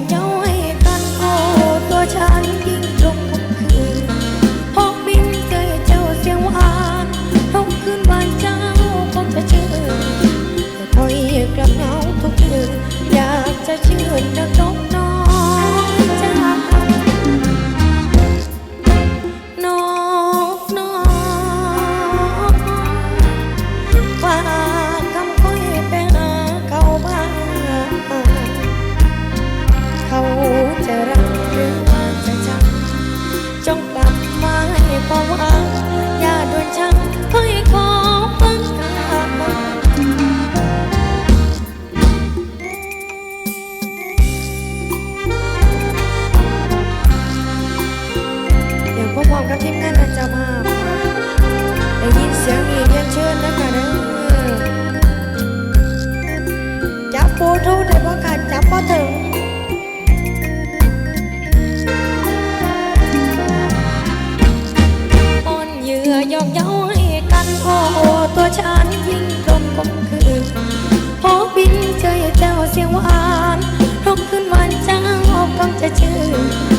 อกเย้าให้กันโอ้ตัวฉันยิ่งตรงคมคืนพอกบินเจอเจ้าเสียงหวานทุกคืนวันเจ้าคงจะชื่นแต่คอยกลับเงาทุกคืนอยากจะชื่นดังนกน้ จับปูทูได้บ่ขาดจับบ่ถึงป้อนเหยื่อหยอกเย้าให้กันโอตัวฉันยิ่งตรงกลมคืนพอบินเจอเจ้าเสียงหวานร้องขึ้นหวานจ้าฟังจะชื่น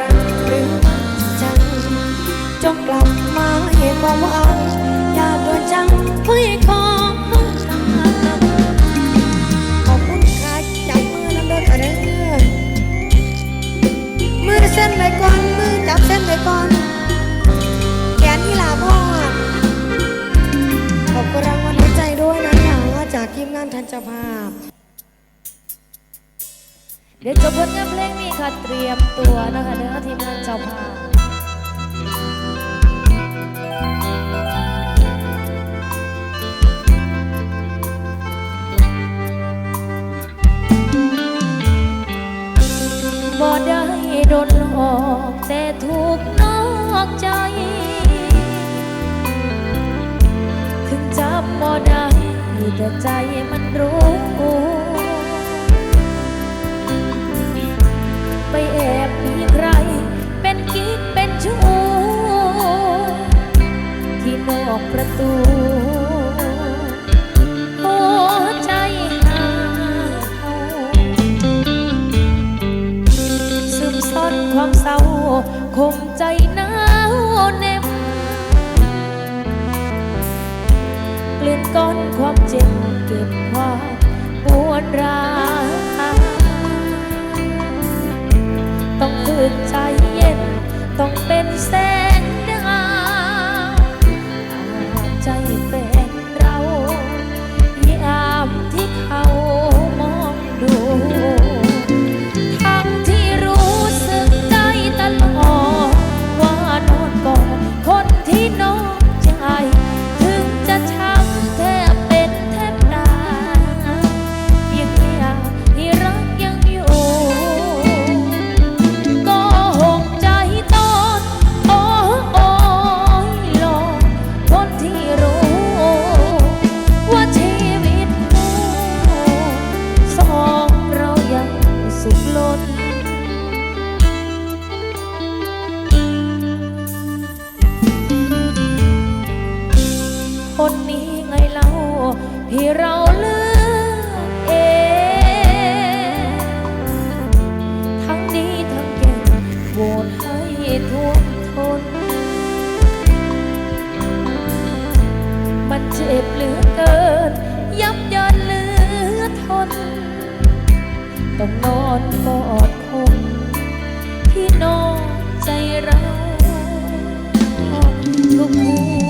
รักหรือจังจงกลับมาให้ความหวังอย่าด่วนจังเพื่อทางขอบคุณค่ะจับมือน้ำเด้อค่ะเด้อมือเส้นไปก่อนมือจับเส้นไปก่อน เดี๋ยวจบผลงานเพลงนี้ค่ะเตรียมตัวนะคะเนื้อทีมงานเจ้าภาพบ่ได้โดนหลอกแต่ถูกนอกใจ ถึงจำบ่ได้แต่ใจมันรู้ ก้อนความเจ็บเก็บความปวดร้าวต้องฝึกใจเย็น ต้องเป็นเสง คนนี้ไงเล่าที่เราเลือกเองทั้งดีทั้งเก่งโหวตให้ท่วมทน มันเจ็บเหลือเกิน ยับยันเหลือทน ต้องนอนกอดคนที่นอกใจเราทุกคืน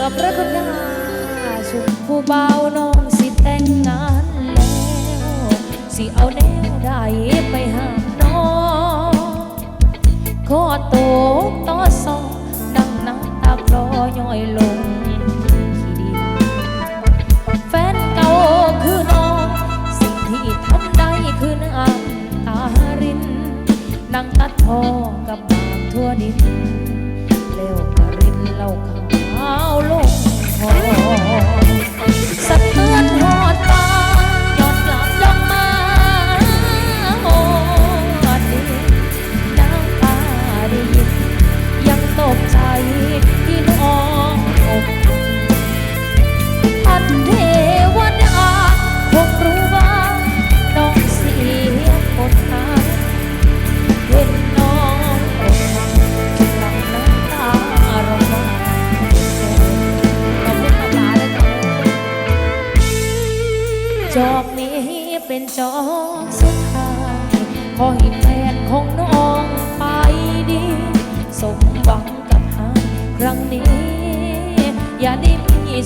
ขอบพรากฏงานชุมผู้เบาน้องสิแต่งงานแล้ว สิเอาแนวได้ไปหาน้องขอโตต่อสองนั่งน้ำตาคลอย่อยลงนแฟนเก่าคือน้อง สิ่งที่ทำได้คือน้ำตารินนั่งตัดพองกับบางทั่วดิน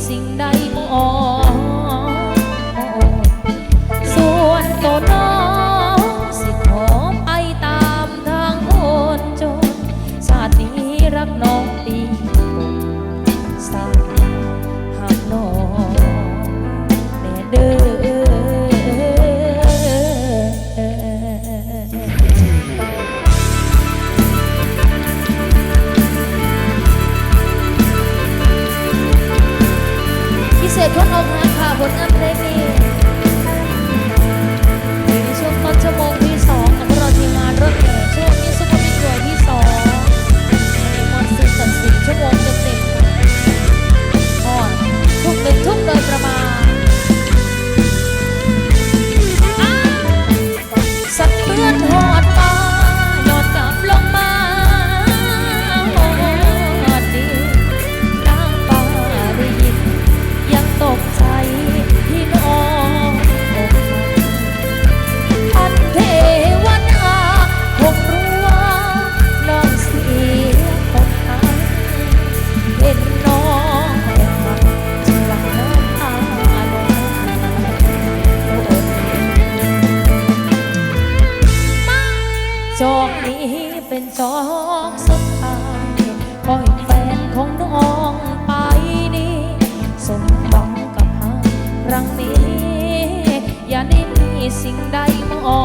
心大 นี้เป็นสองสุดท้ายปล่อยแฟนของน้องไปนี่สมหวังกับหาครังนี้ อย่าได้มีสิ่งใดมาออ